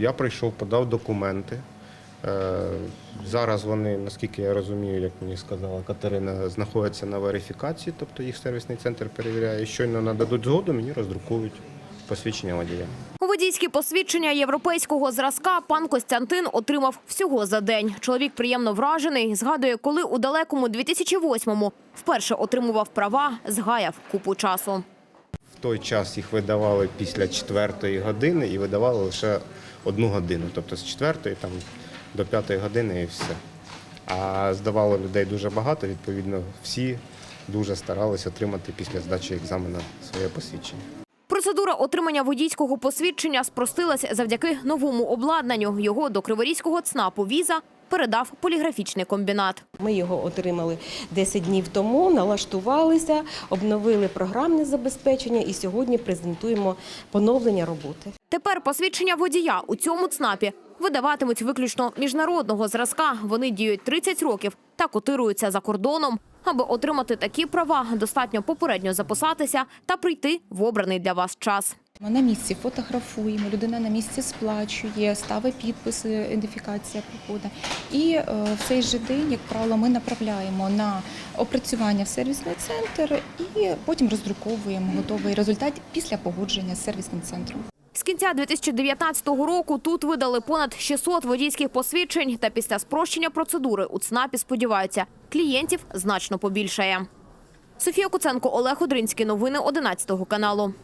Я прийшов, подав документи. Е, Зараз вони, наскільки я розумію, як мені сказала Катерина, знаходяться на верифікації, тобто їх сервісний центр перевіряє. Щойно нададуть згоду, мені роздрукують посвідчення водія. Водійські посвідчення європейського зразка пан Костянтин отримав всього за день. Чоловік приємно вражений. Згадує, коли у далекому 2008-му вперше отримував права, згаяв купу часу. Той час їх видавали після четвертої години і видавали лише одну годину, тобто з четвертої там, до п'ятої години і все. А здавало людей дуже багато, відповідно, всі дуже старалися отримати після здачі екзамену своє посвідчення. Процедура отримання водійського посвідчення спростилась завдяки новому обладнанню. Його до Криворізького ЦНАПу «Віза» передав поліграфічний комбінат. Ми його отримали 10 днів тому, налаштувалися, обновили програмне забезпечення і сьогодні презентуємо поновлення роботи. Тепер посвідчення водія у цьому ЦНАПі видаватимуть виключно міжнародного зразка. Вони діють 30 років та котируються за кордоном. Аби отримати такі права, достатньо попередньо записатися та прийти в обраний для вас час. Ми на місці фотографуємо, людина на місці сплачує, ставить підпис, ідентифікація приходить. І е, в цей же день, як правило, ми направляємо на опрацювання в сервісний центр і потім роздруковуємо готовий результат після погодження з сервісним центром. З кінця 2019 року тут видали понад 600 водійських посвідчень. Та після спрощення процедури у ЦНАПі сподіваються, клієнтів значно побільшає. Софія Куценко, Олег Одринський. Новини 11 каналу.